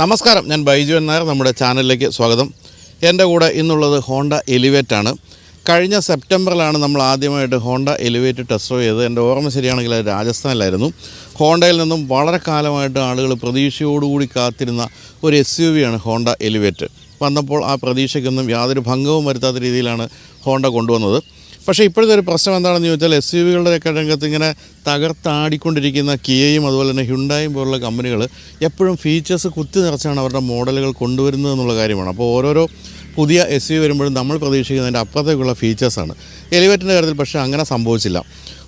നമസ്കാരം ഞാൻ ബൈജു നായർ നമ്മുടെ ചാനലിലേക്ക് സ്വാഗതം. എന്റെ കൂടെ ഇന്നുള്ളത് ഹോണ്ട എലിവേറ്റ് ആണ്. കഴിഞ്ഞ സെപ്റ്റംബറിലാണ് നമ്മൾ ആദ്യമായിട്ട് ഹോണ്ട എലിവേറ്റ് ടെസ്റ്റ് ചെയ്തത്. എന്റെ ഓർമ്മ ശരിയാണെങ്കിൽ അത് രാജസ്ഥാനിലായിരുന്നു. ഹോണ്ടയിൽ നിന്നും വളരെ കാലമായിട്ട് ആളുകൾ പ്രതീക്ഷയോടുകൂടി കാത്തിരുന്ന ഒരു എസ് യു വിയാണ് ഹോണ്ട എലിവേറ്റ്. വന്നപ്പോൾ ആ പ്രതീക്ഷയ്ക്കൊന്നും യാതൊരു ഭംഗവും വരുത്താത്ത രീതിയിലാണ് ഹോണ്ട കൊണ്ടുവന്നത്. പക്ഷേ ഇപ്പോഴത്തെ ഒരു പ്രശ്നം എന്താണെന്ന് ചോദിച്ചാൽ എസ് യു വികളുടെയൊക്കെ രംഗത്ത് ഇങ്ങനെ തകർത്താടിക്കൊണ്ടിരിക്കുന്ന കിയയും അതുപോലെ തന്നെ ഹ്യുണ്ടായും പോലുള്ള കമ്പനികൾ എപ്പോഴും ഫീച്ചേഴ്സ് കുത്തി നിറച്ചാണ് അവരുടെ മോഡലുകൾ കൊണ്ടുവരുന്നത് എന്നുള്ള കാര്യമാണ്. അപ്പോൾ ഓരോരോ പുതിയ എസ് യു വരുമ്പോഴും നമ്മൾ പ്രതീക്ഷിക്കുന്നതിന്റെ അപ്പുറത്തേക്കുള്ള ഫീച്ചേഴ്സാണ് എലിവേറ്റിന്റെ കാര്യത്തിൽ പക്ഷേ അങ്ങനെ സംഭവിച്ചില്ല.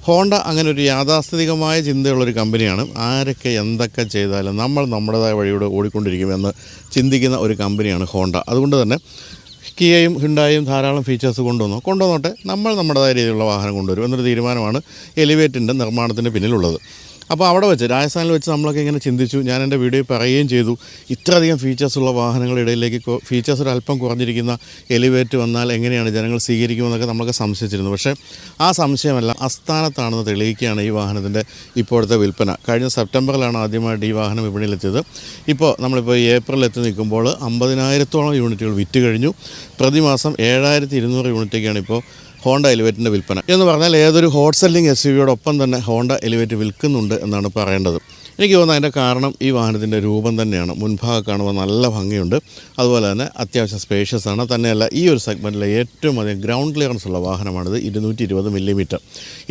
ഹോണ്ട അങ്ങനെ ഒരു യാഥാസ്ഥിതികമായ ചിന്തയുള്ളൊരു കമ്പനിയാണ്. ആരൊക്കെ എന്തൊക്കെ ചെയ്താലും നമ്മൾ നമ്മുടേതായ വഴിയോട് ഓടിക്കൊണ്ടിരിക്കുമെന്ന് ചിന്തിക്കുന്ന ഒരു കമ്പനിയാണ് ഹോണ്ട. അതുകൊണ്ട് തന്നെ കിയയും ഹിണ്ടായും ധാരാളം ഫീച്ചേഴ്സ് കൊണ്ടുവന്നു. കൊണ്ടുവന്നോട്ടെ നമ്മൾ നമ്മുടേതായ രീതിയിലുള്ള വാഹനം കൊണ്ടുവരും എന്നൊരു തീരുമാനമാണ് എലിവേറ്റിന്റെ നിർമ്മാണത്തിന് പിന്നിലുള്ളത്. അപ്പോൾ അവിടെ വെച്ച് രാജസ്ഥാനിൽ വെച്ച് നമ്മളൊക്കെ ഇങ്ങനെ ചിന്തിച്ചു. ഞാൻ എന്റെ വീഡിയോ പറയുകയും ചെയ്തു. ഇത്രയധികം ഫീച്ചേഴ്സ് ഉള്ള വാഹനങ്ങളുടെ ഇടയിലേക്ക് ഫീച്ചേഴ്സ് ഒരു അല്പം കുറഞ്ഞിരിക്കുന്ന എലിവേറ്റ് വന്നാൽ എങ്ങനെയാണ് ജനങ്ങൾ സ്വീകരിക്കുമെന്നൊക്കെ നമ്മളൊക്കെ സംശയിച്ചിരുന്നു. പക്ഷേ ആ സംശയമല്ല അസ്ഥാനത്താണെന്ന് തെളിയിക്കുകയാണ് ഈ വാഹനത്തിന്റെ ഇപ്പോഴത്തെ വിൽപ്പന. കഴിഞ്ഞ സെപ്റ്റംബറിലാണ് ആദ്യമായിട്ട് ഈ വാഹനം വിപണിയിലെത്തിയത്. ഇപ്പോൾ നമ്മളിപ്പോൾ ഏപ്രിൽ എത്തി നിൽക്കുമ്പോൾ അമ്പതിനായിരത്തോളം യൂണിറ്റുകൾ വിറ്റ് കഴിഞ്ഞു. പ്രതിമാസം ഏഴായിരത്തി ഇരുന്നൂറ് യൂണിറ്റൊക്കെയാണ് ഇപ്പോൾ ഹോണ്ട എലിവേറ്റിന്റെ വിൽപ്പന. എന്ന് പറഞ്ഞാൽ ഏതൊരു ഹോട്ട് സെല്ലിംഗ് എസ് യുവിയോടൊപ്പം തന്നെ ഹോണ്ട എലിവേറ്റ് വിൽക്കുന്നുണ്ട് എന്നാണ് പറയേണ്ടത്. എനിക്ക് തോന്നുന്നു അതിന്റെ കാരണം ഈ വാഹനത്തിന്റെ രൂപം തന്നെയാണ്. മുൻഭാഗം കാണുമ്പോൾ നല്ല ഭംഗിയുണ്ട്. അതുപോലെ തന്നെ അത്യാവശ്യം സ്പേഷ്യസ് ആണ്. തന്നെയല്ല ഈ ഒരു സെഗ്മെന്റിലെ ഏറ്റവും അധികം ഗ്രൗണ്ട് ക്ലിയറൻസ് ഉള്ള വാഹനമാണിത്. ഇരുന്നൂറ്റി ഇരുപത് മില്ലിമീറ്റർ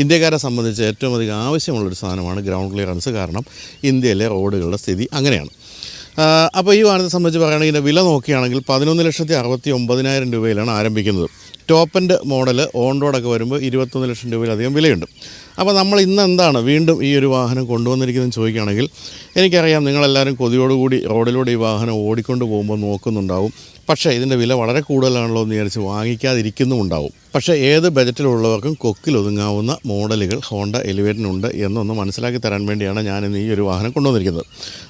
ഇന്ത്യക്കാരെ സംബന്ധിച്ച് ഏറ്റവും അധികം ആവശ്യമുള്ളൊരു സാധനമാണ് ഗ്രൗണ്ട് ക്ലിയറൻസ് കാരണം ഇന്ത്യയിലെ റോഡുകളുടെ സ്ഥിതി അങ്ങനെയാണ്. അപ്പോൾ ഈ വാഹനത്തെ സംബന്ധിച്ച് പറയുകയാണെങ്കിൽ ഇതിന്റെ വില നോക്കുകയാണെങ്കിൽ പതിനൊന്ന് ലക്ഷത്തി അറുപത്തി ഒമ്പതിനായിരം രൂപയിലാണ് ആരംഭിക്കുന്നത്. ടോപ്പ് ആൻഡ് മോഡൽ ഓൺ റോഡൊക്കെ വരുമ്പോൾ ഇരുപത്തൊന്ന് ലക്ഷം രൂപയിലധികം വിലയുണ്ട്. അപ്പോൾ നമ്മൾ ഇന്ന് എന്താണ് വീണ്ടും ഈ ഒരു വാഹനം കൊണ്ടുവന്നിരിക്കുന്നതെന്ന് ചോദിക്കുകയാണെങ്കിൽ എനിക്കറിയാം നിങ്ങളെല്ലാവരും കൊതിയോടുകൂടി റോഡിലൂടെ ഈ വാഹനം ഓടിക്കൊണ്ട് പോകുമ്പോൾ നോക്കുന്നുണ്ടാവും. പക്ഷേ ഇതിന്റെ വില വളരെ കൂടുതലാണല്ലോ എന്ന് വിചാരിച്ച് വാങ്ങിക്കാതിരിക്കുന്നുമുണ്ടാവും. പക്ഷേ ഏത് ബജറ്റിലുള്ളവർക്കും കൊക്കിലൊതുങ്ങാവുന്ന മോഡലുകൾ ഹോണ്ട എലിവേറ്റിനുണ്ട് എന്നൊന്ന് മനസ്സിലാക്കി തരാൻ വേണ്ടിയാണ് ഞാൻ ഇന്ന് ഈ ഒരു വാഹനം കൊണ്ടുവന്നിരിക്കുന്നത്.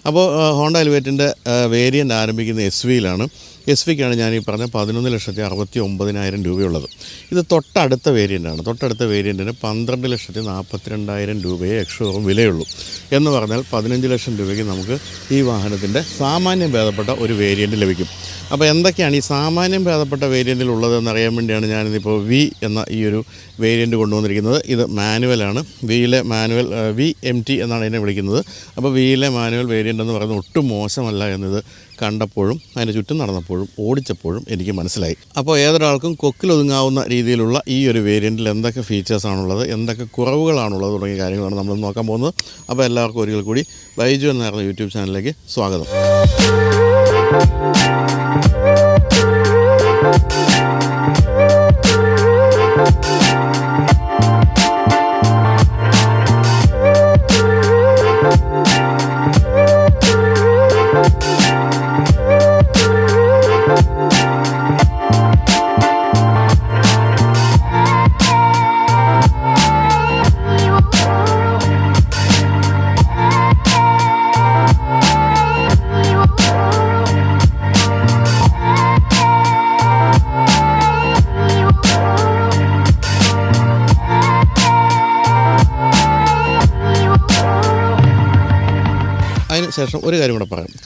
അപ്പോൾ ഹോണ്ട എലിവേറ്റിന്റെ വേരിയന്റ് ആരംഭിക്കുന്ന എസ് വിയിലാണ്. എസ് വിക്കാണ് ഞാൻ ഈ പറഞ്ഞ പതിനൊന്ന് ലക്ഷത്തി അറുപത്തി ഒമ്പതിനായിരം രൂപയുള്ളത്. ഇത് തൊട്ടടുത്ത വേരിയന്റാണ് തൊട്ടടുത്ത വേരിയന്റിന് പന്ത്രണ്ട് ലക്ഷത്തി നാൽപ്പത്തിരണ്ടായിരം രൂപയെ എക്സ്ട്രോ വിലയുള്ളൂ. എന്ന് പറഞ്ഞാൽ പതിനഞ്ച് ലക്ഷം രൂപയ്ക്ക് നമുക്ക് ഈ വാഹനത്തിന്റെ സാമാന്യം ഭേദപ്പെട്ട ഒരു വേരിയന്റ് ലഭിക്കും. അപ്പോൾ എന്തൊക്കെയാണ് ഈ സാമാന്യം ഭേദപ്പെട്ട വേരിയന്റിൽ ഉള്ളതെന്ന് അറിയാൻ വേണ്ടിയാണ് ഞാനിതിപ്പോൾ വി എന്ന ഈ ഒരു വേരിയന്റ് കൊണ്ടുവന്നിരിക്കുന്നത്. ഇത് മാനുവലാണ് വിയിലെ മാനുവൽ വി എം ടി എന്നാണ് ഇതിനെ വിളിക്കുന്നത്. അപ്പോൾ വിയിലെ മാനുവൽ വേരിയന്റ് എന്ന് പറയുന്നത് ഒട്ടും മോശമല്ല എന്നത് കണ്ടപ്പോഴും അതിന്റെ ചുറ്റും നടന്നപ്പോഴും ഓടിച്ചപ്പോഴും എനിക്ക് മനസ്സിലായി. അപ്പോൾ ഏതൊരാൾക്കും കൊക്കിലൊതുങ്ങാവുന്ന രീതിയിലുള്ള ഈ ഒരു വേരിയന്റിൽ എന്തൊക്കെ ഫീച്ചേഴ്സാണുള്ളത് എന്തൊക്കെ കുറവുകളാണുള്ളത് തുടങ്ങിയ കാര്യങ്ങളാണ് നമ്മൾ നോക്കാൻ പോകുന്നത്. അപ്പോൾ എല്ലാവർക്കും ഒരിക്കൽ കൂടി ബൈജു എന്നായിരുന്ന യൂട്യൂബ് ചാനലിലേക്ക് സ്വാഗതം.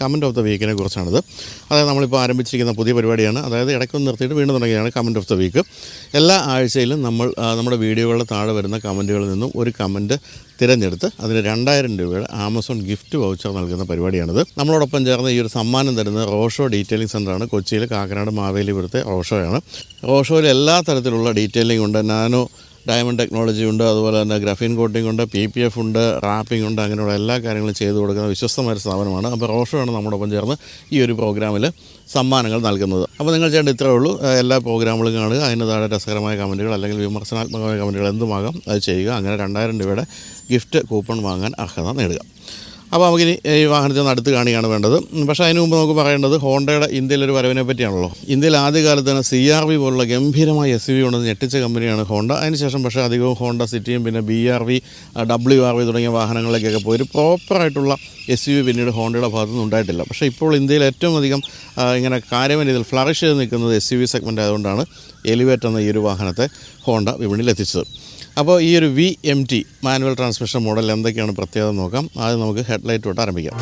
കമന്റ് ഓഫ് ദ വീക്കിനെ കുറിച്ചാണിത്. അതായത് നമ്മളിപ്പോൾ ആരംഭിച്ചിരിക്കുന്ന പുതിയ പരിപാടിയാണ്. അതായത് ഇടയ്ക്കൊന്ന് നിർത്തിയിട്ട് വീണ്ടും തുടങ്ങിയാണ് കമന്റ് ഓഫ് ദ വീക്ക് എല്ലാ ആഴ്ചയിലും നമ്മൾ നമ്മുടെ വീഡിയോകളുടെ താഴെ വരുന്ന കമന്റുകളിൽ നിന്നും ഒരു കമന്റ് തിരഞ്ഞെടുത്ത് അതിന് രണ്ടായിരം രൂപയുടെ ആമസോൺ ഗിഫ്റ്റ് വൗച്ചർ നൽകുന്ന പരിപാടിയാണിത്. നമ്മളോടൊപ്പം ചേർന്ന് ഈ ഒരു സമ്മാനം തരുന്ന റോഷോ ഡീറ്റെയിലിംഗ് സെന്ററാണ് കൊച്ചിയിൽ കാക്കനാട് മാവേലിപുരത്തെ റോഷോയാണ്. റോഷോയിൽ എല്ലാ തരത്തിലുള്ള ഡീറ്റെയിലിംഗ് ഉണ്ട്. നാനോ ഡയമണ്ട് ടെക്നോളജി ഉണ്ട് അതുപോലെ തന്നെ ഗ്രഫീൻ കോട്ടിംഗ് ഉണ്ട് പി പി എഫ് ഉണ്ട് റാപ്പിംഗ് ഉണ്ട് അങ്ങനെയുള്ള എല്ലാ കാര്യങ്ങളും ചെയ്തു കൊടുക്കുന്ന വിശ്വസ്തമായ സ്ഥാപനമാണ്. അപ്പോൾ റോഷോയാണ് നമ്മോടൊപ്പം ചേർന്ന് ഈ ഒരു പ്രോഗ്രാമിൽ സമ്മാനങ്ങൾ നൽകുന്നത്. അപ്പോൾ നിങ്ങൾ ചെയ്യേണ്ട ഇത്രേ ഉള്ളൂ. എല്ലാ പ്രോഗ്രാമുകളും കാണുക. അതിന് താഴെ രസകരമായ കമന്റുകൾ അല്ലെങ്കിൽ വിമർശനാത്മകമായ കമന്റുകൾ എന്തുമാകാം അത് ചെയ്യുക. അങ്ങനെ രണ്ടായിരം രൂപയുടെ ഗിഫ്റ്റ് കൂപ്പൺ വാങ്ങാൻ അർഹത നേടുക. അപ്പോൾ നമുക്കിനി ഈ വാഹനത്തിൽ നിന്ന് അടുത്ത് കാണുകയാണ് വേണ്ടത്. പക്ഷേ അതിന് മുമ്പ് നമുക്ക് പറയേണ്ടത് ഹോണ്ടയുടെ ഇന്ത്യയിലൊരു വരവിനെ പറ്റിയാണല്ലോ ഇന്ത്യയിൽ ആദ്യകാലത്ത് തന്നെ സി ആർ വി പോലുള്ള ഗംഭീരമായ എസ് വി ഉണ്ടെന്ന് ഞെട്ടിച്ച കമ്പനിയാണ് ഹോണ്ട. അതിനുശേഷം പക്ഷേ അധികവും ഹോണ്ട സിറ്റിയും പിന്നെ B R V W R V തുടങ്ങിയ വാഹനങ്ങളിലേക്കൊക്കെ പോയി. ഒരു പ്രോപ്പറായിട്ടുള്ള എസ് യു വി പിന്നീട് ഹോണ്ടയുടെ ഭാഗത്തുനിന്ന് ഉണ്ടായിട്ടില്ല. പക്ഷേ ഇപ്പോൾ ഇന്ത്യയിൽ ഏറ്റവും അധികം ഇങ്ങനെ കാര്യമായ രീതിയിൽ ഫ്ലറിഷ് ചെയ്ത് നിൽക്കുന്നത് എസ് യു വി സെഗ്മെന്റ് ആയതുകൊണ്ടാണ് എലിവേറ്റ് എന്ന ഈ ഒരു വാഹനത്തെ ഹോണ്ട വിപണിയിൽ എത്തിച്ചത് അപ്പോൾ ഈ ഒരു V M T manual transmission model എന്തൊക്കെയാണ് പ്രത്യേകത നോക്കാം. ആദ്യം നമുക്ക് ഹെഡ്ലൈറ്റ് തൊട്ട് ആരംഭിക്കാം.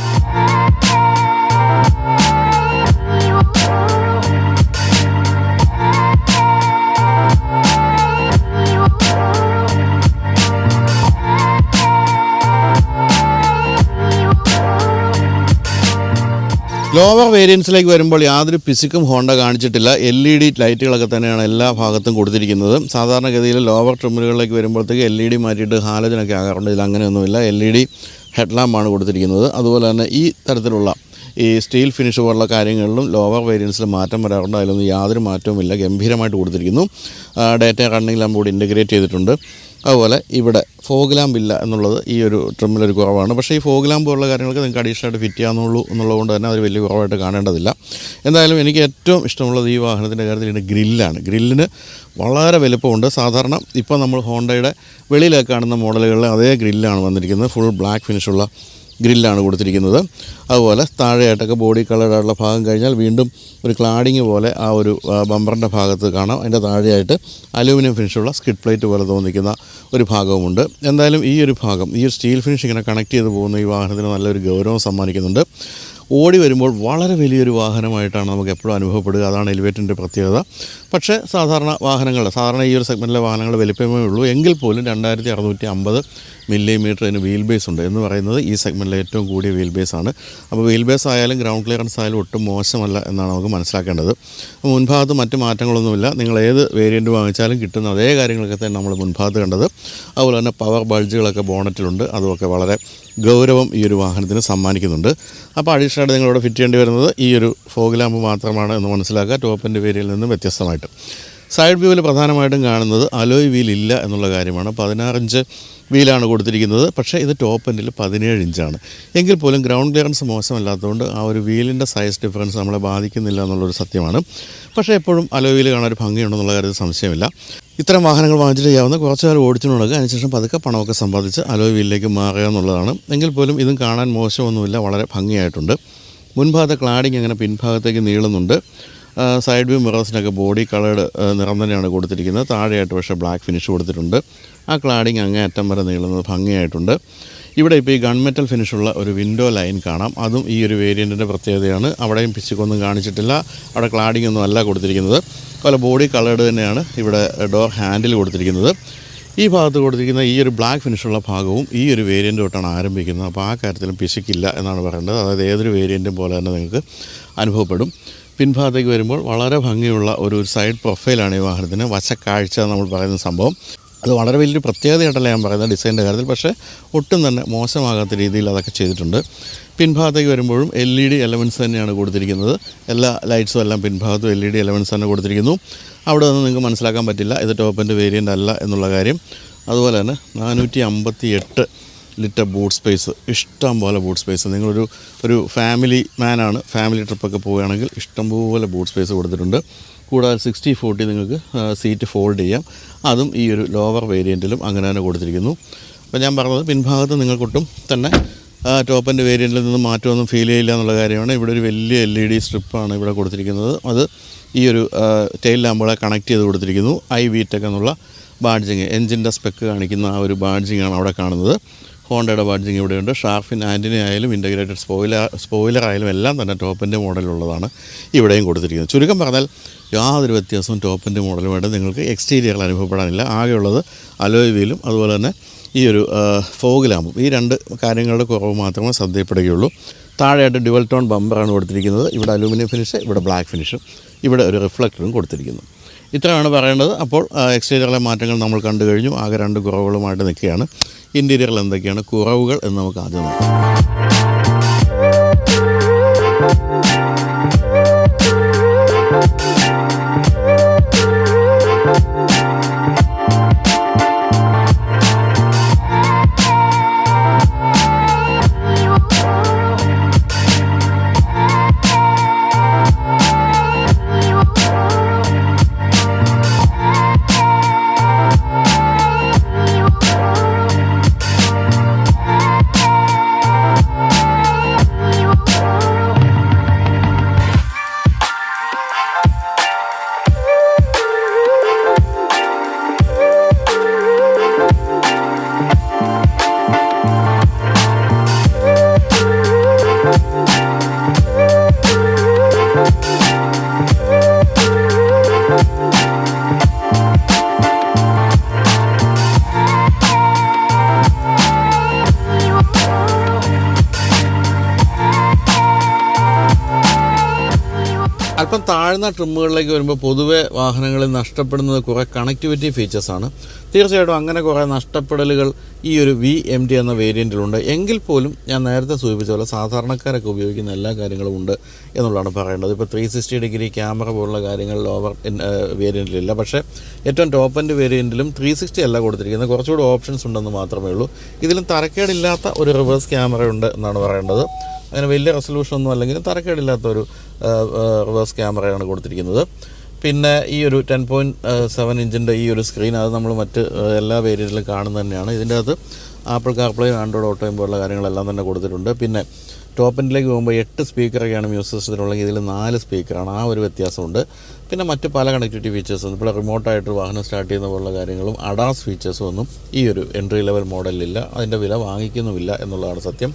ലോവർ വേരിയൻസിലേക്ക് വരുമ്പോൾ യാതൊരു പിസിക്കും ഹോണ്ട കാണിച്ചിട്ടില്ല. എൽ ഇ ഡി ലൈറ്റുകളൊക്കെ തന്നെയാണ് എല്ലാ ഭാഗത്തും കൊടുത്തിരിക്കുന്നത്. സാധാരണഗതിയിൽ ലോവർ ട്രിമ്മുകളിലേക്ക് വരുമ്പോഴത്തേക്ക് എൽ ഇ ഡി മാറ്റിയിട്ട് ഹാലജനൊക്കെ ആകാറുണ്ട്. ഇതിൽ അങ്ങനെയൊന്നുമില്ല. എൽ ഇ ഡി ഹെഡ്ലാമ്പാണ് കൊടുത്തിരിക്കുന്നത്. അതുപോലെ തന്നെ ഈ തരത്തിലുള്ള ഈ സ്റ്റീൽ ഫിനിഷ് പോലുള്ള കാര്യങ്ങളിലും ലോവർ വേരിയൻസിൽ മാറ്റം വരാറുണ്ട്. അതിലൊന്നും യാതൊരു മാറ്റവുമില്ല. ഗംഭീരമായിട്ട് കൊടുത്തിരിക്കുന്നു. ഡേറ്റ റണ്ണിംഗ് കൂടി ഇന്റഗ്രേറ്റ് ചെയ്തിട്ടുണ്ട്. അതുപോലെ ഇവിടെ ഫോഗ് ലാമ്പ് ഇല്ല എന്നുള്ളത് ഈ ഒരു ട്രിമ്മിലൊരു കുറവാണ്. പക്ഷേ ഈ ഫോഗ് ലാമ്പ് പോലുള്ള കാര്യങ്ങൾക്ക് നിങ്ങൾക്ക് അഡീഷണലായിട്ട് ഫിറ്റ് ഫിറ്റ് ചെയ്യാവുന്നുള്ളൂ എന്നുള്ളതുകൊണ്ട് തന്നെ അത് വലിയ കുറവായിട്ട് കാണേണ്ടതില്ല. എന്തായാലും എനിക്ക് ഏറ്റവും ഇഷ്ടമുള്ളത് ഈ വാഹനത്തിന്റെ കാര്യത്തിൽ ഇതിന്റെ ഗ്രില്ലാണ്. ഗ്രില്ലിന് വളരെ വലുപ്പമുണ്ട്. സാധാരണ ഇപ്പോൾ നമ്മൾ ഹോണ്ടയുടെ വെളിയിലൊക്കെ കാണുന്ന മോഡലുകളിൽ അതേ ഗ്രില്ലാണ് വന്നിരിക്കുന്നത്. ഫുൾ ബ്ലാക്ക് ഫിനിഷുള്ള ഗ്രില്ലാണ് കൊടുത്തിരിക്കുന്നത്. അതുപോലെ താഴെയായിട്ടൊക്കെ ബോഡി കളറുള്ള ഭാഗം കഴിഞ്ഞാൽ വീണ്ടും ഒരു ക്ലാഡിങ് പോലെ ആ ഒരു ബമ്പറിന്റെ ഭാഗത്ത് കാണാം. അതിന്റെ താഴെയായിട്ട് അലൂമിനിയം ഫിനിഷുള്ള സ്കിഡ് പ്ലേറ്റ് പോലെ തോന്നിക്കുന്ന ഒരു ഭാഗവുമുണ്ട്. എന്തായാലും ഈ ഒരു ഭാഗം ഈ ഒരു സ്റ്റീൽ ഫിനിഷ് ഇങ്ങനെ കണക്ട് ചെയ്ത് പോകുന്ന ഈ വാഹനത്തിന് നല്ലൊരു ഗൗരവം സമ്മാനിക്കുന്നുണ്ട്. ഓടി വരുമ്പോൾ വളരെ വലിയൊരു വാഹനമായിട്ടാണ് നമുക്ക് എപ്പോഴും അനുഭവപ്പെടുക. അതാണ് എലിവേറ്ററിന്റെ പ്രത്യേകത. പക്ഷേ സാധാരണ വാഹനങ്ങൾ സാധാരണ ഈ ഒരു സെഗ്മെന്റിലെ വാഹനങ്ങൾ വലിപ്പമേ ഉള്ളൂ. എങ്കിൽ പോലും രണ്ടായിരത്തി അറുന്നൂറ്റി അമ്പത് മില്ലിമീറ്റർ അതിന് വീൽ ബേസ് ഉണ്ട് എന്ന് പറയുന്നത് ഈ സെഗ്മെന്റിലെ ഏറ്റവും കൂടിയ വീൽ ബേസ് ആണ്. അപ്പോൾ വീൽ ബേസ് ആയാലും ഗ്രൗണ്ട് ക്ലിയറൻസ് ആയാലും ഒട്ടും മോശമല്ല എന്നാണ് നമുക്ക് മനസ്സിലാക്കേണ്ടത്. മുൻഭാഗത്ത് മറ്റ് മാറ്റങ്ങളൊന്നുമില്ല. നിങ്ങൾ ഏത് വേരിയന്റ് വാങ്ങിച്ചാലും കിട്ടുന്ന അതേ കാര്യങ്ങളൊക്കെ തന്നെ നമ്മൾ മുൻഭാഗത്ത് കണ്ടത്. അതുപോലെ തന്നെ പവർ ബൾജുകളൊക്കെ ബോണറ്റിലുണ്ട് അതുമൊക്കെ വളരെ ഗൗരവം ഈ ഒരു വാഹനത്തിന് സമ്മാനിക്കുന്നുണ്ട്. അപ്പോൾ അഡീഷണൽ നിങ്ങൾ നിങ്ങളോട് ഫിറ്റ് ചെയ്യേണ്ടി വരുന്നത് ഈ ഒരു ഫോഗ് ലാമ്പ് മാത്രമാണ് എന്ന് മനസ്സിലാക്കുക. ടോപ്പിന്റെ വേരിയിൽ നിന്നും വ്യത്യസ്തമായിട്ട്. സൈഡ് വ്യൂവിൽ പ്രധാനമായിട്ടും കാണുന്നത് അലോയ് വീൽ ഇല്ല എന്നുള്ള കാര്യമാണ്. പതിനാറിഞ്ച് വീലാണ് കൊടുത്തിരിക്കുന്നത്. പക്ഷേ ഇത് ടോപ്പ് എൻഡിൽ പതിനേഴ് ഇഞ്ചാണ് എങ്കിൽ പോലും ഗ്രൗണ്ട് ക്ലിയറൻസ് മോശമല്ലാത്തതുകൊണ്ട് ആ ഒരു വീലിന്റെ സൈസ് ഡിഫറൻസ് നമ്മളെ ബാധിക്കുന്നില്ല എന്നുള്ളൊരു സത്യമാണ്. പക്ഷേ എപ്പോഴും അലോ വീൽ കാണാൻ ഒരു ഭംഗിയുണ്ടെന്നുള്ള കാര്യത്തിൽ സംശയമില്ല. ഇത്തരം വാഹനങ്ങൾ വാങ്ങിച്ചിട്ട് ചെയ്യാവുന്ന കുറച്ച് കാലം ഓടിച്ചു നടക്കുക അതിനുശേഷം പതുക്കെ പണമൊക്കെ സമ്പാദിച്ച് അലോയ് വീലിലേക്ക് മാറുക എന്നുള്ളതാണ്. എങ്കിൽ പോലും ഇതും കാണാൻ മോശമൊന്നുമില്ല വളരെ ഭംഗിയായിട്ടുണ്ട്. മുൻഭാഗത്തെ ക്ലാഡിങ് അങ്ങനെ പിൻഭാഗത്തേക്ക് നീളുന്നുണ്ട്. സൈഡ് വ്യൂ മിറേഴ്സിനൊക്കെ ബോഡി കളേഡ് നിറം തന്നെയാണ് കൊടുത്തിരിക്കുന്നത്. താഴെയായിട്ട് പക്ഷേ ബ്ലാക്ക് ഫിനിഷ് കൊടുത്തിട്ടുണ്ട്. ആ ക്ലാഡിങ് അങ്ങേ അറ്റം വരെ നീളുന്നത് ഭംഗിയായിട്ടുണ്ട്. ഇവിടെ ഇപ്പോൾ ഈ ഗൺമെറ്റൽ ഫിനിഷുള്ള ഒരു വിൻഡോ ലൈൻ കാണാം. അതും ഈ ഒരു വേരിയന്റിന്റെ പ്രത്യേകതയാണ്. അവിടെയും പിശുക്കൊന്നും കാണിച്ചിട്ടില്ല. അവിടെ ക്ലാഡിംഗ് ഒന്നും അല്ല കൊടുത്തിരിക്കുന്നത്. അതുപോലെ ബോഡി കളേഡ് തന്നെയാണ് ഇവിടെ ഡോർ ഹാൻഡിൽ കൊടുത്തിരിക്കുന്നത്. ഈ ഭാഗത്ത് കൊടുത്തിരിക്കുന്ന ഈ ഒരു ബ്ലാക്ക് ഫിനിഷുള്ള ഭാഗവും ഈ ഒരു വേരിയന്റ് തൊട്ടാണ് ആരംഭിക്കുന്നത്. അപ്പോൾ ആ കാര്യത്തിലും പിശുക്കില്ല എന്നാണ് പറയേണ്ടത്. അതായത് ഏതൊരു വേരിയന്റും പോലെ തന്നെ നിങ്ങൾക്ക് അനുഭവപ്പെടും. പിൻഭാഗത്തേക്ക് വരുമ്പോൾ വളരെ ഭംഗിയുള്ള ഒരു സൈഡ് പ്രൊഫൈലാണ് ഈ വാഹനത്തിന്. വശക്കാഴ്ച നമ്മൾ പറയുന്ന സംഭവം. അത് വളരെ വലിയൊരു പ്രത്യേകതയായിട്ടല്ല ഞാൻ പറയുന്നത് ഡിസൈന്റെ കാര്യത്തിൽ. പക്ഷേ ഒട്ടും തന്നെ മോശമാകാത്ത രീതിയിൽ അതൊക്കെ ചെയ്തിട്ടുണ്ട്. പിൻഭാഗത്തേക്ക് വരുമ്പോഴും എൽ ഇ ഡി എലവൻസ് തന്നെയാണ് കൊടുത്തിരിക്കുന്നത്. എല്ലാ ലൈറ്റ്സും എല്ലാം പിൻഭാഗത്തും എൽ ഇ ഡി എലവൻസ് തന്നെ കൊടുത്തിരിക്കുന്നു. അവിടെ നിന്ന് നിങ്ങൾക്ക് മനസ്സിലാക്കാൻ പറ്റില്ല. ഇത് ടോപ്പിന്റെ വേരിയന്റ് അല്ല എന്നുള്ള കാര്യം. അതുപോലെ തന്നെ നാനൂറ്റി അമ്പത്തി എട്ട് ലിറ്റർ ബൂട്ട് സ്പേസ് ഇഷ്ടം പോലെ ബൂട്ട് സ്പേസ്. നിങ്ങളൊരു ഒരു ഫാമിലി മാനാണ് ഫാമിലി ട്രിപ്പൊക്കെ പോവുകയാണെങ്കിൽ ഇഷ്ടംപോലെ ബൂട്ട് സ്പേസ് കൊടുത്തിട്ടുണ്ട്. കൂടാതെ സിക്സ്റ്റി ഫോർട്ടി നിങ്ങൾക്ക് സീറ്റ് ഫോൾഡ് ചെയ്യാം. അതും ഈ ഒരു ലോവർ വേരിയന്റിലും അങ്ങനെ തന്നെ കൊടുത്തിരിക്കുന്നു. അപ്പോൾ ഞാൻ പറഞ്ഞത് പിൻഭാഗത്ത് നിങ്ങൾക്കൊട്ടും തന്നെ ടോപ്പിന്റെ വേരിയന്റിൽ നിന്ന് മാറ്റമൊന്നും ഫീൽ ചെയ്യില്ല എന്നുള്ള കാര്യമാണ്. ഇവിടെ ഒരു വലിയ എൽ ഇ ഡി സ്ട്രിപ്പാണ് ഇവിടെ കൊടുത്തിരിക്കുന്നത്. അത് ഈ ഒരു ടെയിൽ ലാമ്പുകളെ കണക്ട് ചെയ്ത് കൊടുത്തിരിക്കുന്നു. ഐ വീറ്റൊക്കെ എന്നുള്ള ബാഡ്ജിങ് എൻജിന്റെ സ്പെക്ക് കാണിക്കുന്ന ആ ഒരു ബാഡ്ജിങ് ആണ് അവിടെ കാണുന്നത്. ഹോണ്ടയുടെ ബാഡ്ജിങ് ഇവിടെയുണ്ട്. ഷാർഫിൻ ആന്റിനി ആയാലും ഇന്റഗ്രേറ്റഡ് സ്പോയിലർ സ്പോയിലർ ആയാലും എല്ലാം തന്നെ ടോപ്പിന്റെ മോഡലുള്ളതാണ് ഇവിടെയും കൊടുത്തിരിക്കുന്നത്. ചുരുക്കം പറഞ്ഞാൽ യാതൊരു വ്യത്യാസവും ടോപ്പിന്റെ മോഡലുമായിട്ട് നിങ്ങൾക്ക് എക്സ്റ്റീരിയറിൽ അനുഭവപ്പെടാനില്ല. ആകെയുള്ളത് അലോയ് വീലും അതുപോലെ തന്നെ ഈ ഒരു ഫോഗ് ഈ രണ്ട് കാര്യങ്ങളുടെ കുറവ് മാത്രമേ ശ്രദ്ധയപ്പെടുകയുള്ളൂ താഴെയായിട്ട് ഡ്യുവൽ ടോൺ ബമ്പറാണ് കൊടുത്തിരിക്കുന്നത്. ഇവിടെ അലൂമിനിയം ഫിനിഷ് ഇവിടെ ബ്ലാക്ക് ഫിനിഷും. ഇവിടെ ഒരു റിഫ്ലക്ടറും കൊടുത്തിരിക്കുന്നു. ഇത്രയാണ് പറയേണ്ടത്. അപ്പോൾ എക്സ്റ്റീരിയറിലെ മാറ്റങ്ങൾ നമ്മൾ കണ്ടു കഴിഞ്ഞു. ആകെ രണ്ട് കുറവുകളുമായിട്ട് നിൽക്കുകയാണ്. ഇന്റീരിയറിൽ എന്തൊക്കെയാണ്? കുറവുകൾ എന്ന് നമുക്ക് ആദ്യം നോക്കാം. അല്പം താഴ്ന്ന ട്രിമ്മുകളിലേക്ക് വരുമ്പോൾ പൊതുവെ വാഹനങ്ങളിൽ നഷ്ടപ്പെടുന്നത് കുറേ കണക്ടിവിറ്റി ഫീച്ചേഴ്സാണ് തീർച്ചയായിട്ടും അങ്ങനെ കുറേ നഷ്ടപ്പെടലുകൾ ഈ ഒരു വി എം ടി എന്ന വേരിയന്റിലുണ്ട് എങ്കിൽ പോലും ഞാൻ നേരത്തെ സൂചിപ്പിച്ച പോലെ സാധാരണക്കാരൊക്കെ ഉപയോഗിക്കുന്ന എല്ലാ കാര്യങ്ങളും ഉണ്ട് എന്നുള്ളതാണ് പറയേണ്ടത്. ഇപ്പോൾ ത്രീ സിക്സ്റ്റി ഡിഗ്രി ക്യാമറ പോലുള്ള കാര്യങ്ങൾ ഓവർ വേരിയന്റിലില്ല പക്ഷേ ഏറ്റവും ടോപ്പ് എൻഡ് വേരിയന്റിലും ത്രീ സിക്സ്റ്റി അല്ല കൊടുത്തിരിക്കുന്നത്. കുറച്ചുകൂടി ഓപ്ഷൻസ് ഉണ്ടെന്ന് മാത്രമേ ഉള്ളൂ. ഇതിലും തരക്കേടില്ലാത്ത ഒരു റിവേഴ്സ് ക്യാമറ ഉണ്ട് എന്നാണ് പറയേണ്ടത്. അങ്ങനെ വലിയ റെസൊല്യൂഷൻ ഒന്നും അല്ലെങ്കിലും തരക്കേടില്ലാത്തൊരു റിവേഴ്സ് ക്യാമറയാണ് കൊടുത്തിരിക്കുന്നത്. പിന്നെ ഈ ഒരു ടെൻ പോയിന്റ് സെവൻ ഇഞ്ചിന്റെ ഈ ഒരു സ്ക്രീൻ അത് നമ്മൾ മറ്റ് എല്ലാ വേരിയന്റിലും കാണുന്നത് തന്നെയാണ്. ഇതിന്റെ അകത്ത് ആപ്പിൾ കാർപ്ലേ ആൻഡ്രോയിഡ് ഓട്ടോയും പോലുള്ള കാര്യങ്ങളെല്ലാം തന്നെ കൊടുത്തിട്ടുണ്ട്. പിന്നെ ടോപ്പ് എൻഡിലേക്ക് പോകുമ്പോൾ എട്ട് സ്പീക്കറൊക്കെയാണ് മ്യൂസിക് സിസ്റ്റത്തിലുള്ളത് ഇതിൽ നാല് സ്പീക്കറാണ് ആ ഒരു വ്യത്യാസമുണ്ട്. പിന്നെ മറ്റ് പല കണക്ടിവിറ്റി ഫീച്ചേഴ്സും ഇപ്പോൾ റിമോട്ടായിട്ട് വാഹനം സ്റ്റാർട്ട് ചെയ്യുന്ന പോലുള്ള കാര്യങ്ങളും അഡാസ് ഫീച്ചേഴ്സും ഒന്നും ഈ ഒരു എൻട്രി ലെവൽ മോഡലിലില്ല അതിന്റെ വില വാങ്ങിക്കുന്നുമില്ല എന്നുള്ളതാണ് സത്യം.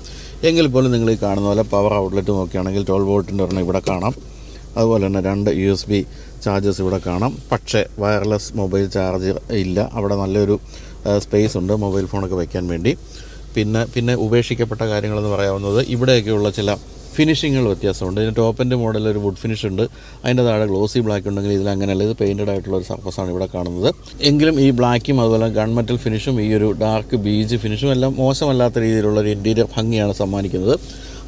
എങ്കിൽ പോലും നിങ്ങൾ ഈ കാണുന്ന പോലെ പവർ ഔട്ട്ലെറ്റ് നോക്കുകയാണെങ്കിൽ ട്വൽവ് വോൾട്ടിന്റെ ഒരെണ്ണം ഇവിടെ കാണാം. അതുപോലെ തന്നെ രണ്ട് യു എസ് ബി ചാർജസ് ഇവിടെ കാണാം. പക്ഷേ വയർലെസ് മൊബൈൽ ചാർജ് ഇല്ല. അവിടെ നല്ലൊരു സ്പേസ് ഉണ്ട് മൊബൈൽ ഫോണൊക്കെ വയ്ക്കാൻ വേണ്ടി. പിന്നെ പിന്നെ ഉപേക്ഷിക്കപ്പെട്ട കാര്യങ്ങളെന്ന് പറയാവുന്നത് ഇവിടെയൊക്കെയുള്ള ചില ഫിനിഷിങ്ങുകൾ വ്യത്യാസമുണ്ട്. ഇതിന് ടോപ്പ് എന്റെ മോഡലിൽ ഒരു വുഡ് ഫിനിഷ് ഉണ്ട്. അതിന്റെ താഴെ ഗ്ലോസി ബ്ലാക്ക് ഉണ്ടെങ്കിൽ ഇതിൽ അങ്ങനെയല്ല. ഇത് പെയിന്റഡ് ആയിട്ടുള്ള ഒരു സർഫസാണ് ഇവിടെ കാണുന്നത്. എങ്കിലും ഈ ബ്ലാക്കും അതുപോലെ ഗൺമെറ്റൽ ഫിനിഷും ഈ ഒരു ഡാർക്ക് ബീജ് ഫിനിഷും എല്ലാം മോശമല്ലാത്ത രീതിയിലുള്ള ഒരു ഇന്റീരിയർ ഭംഗിയാണ് സമ്മാനിക്കുന്നത്.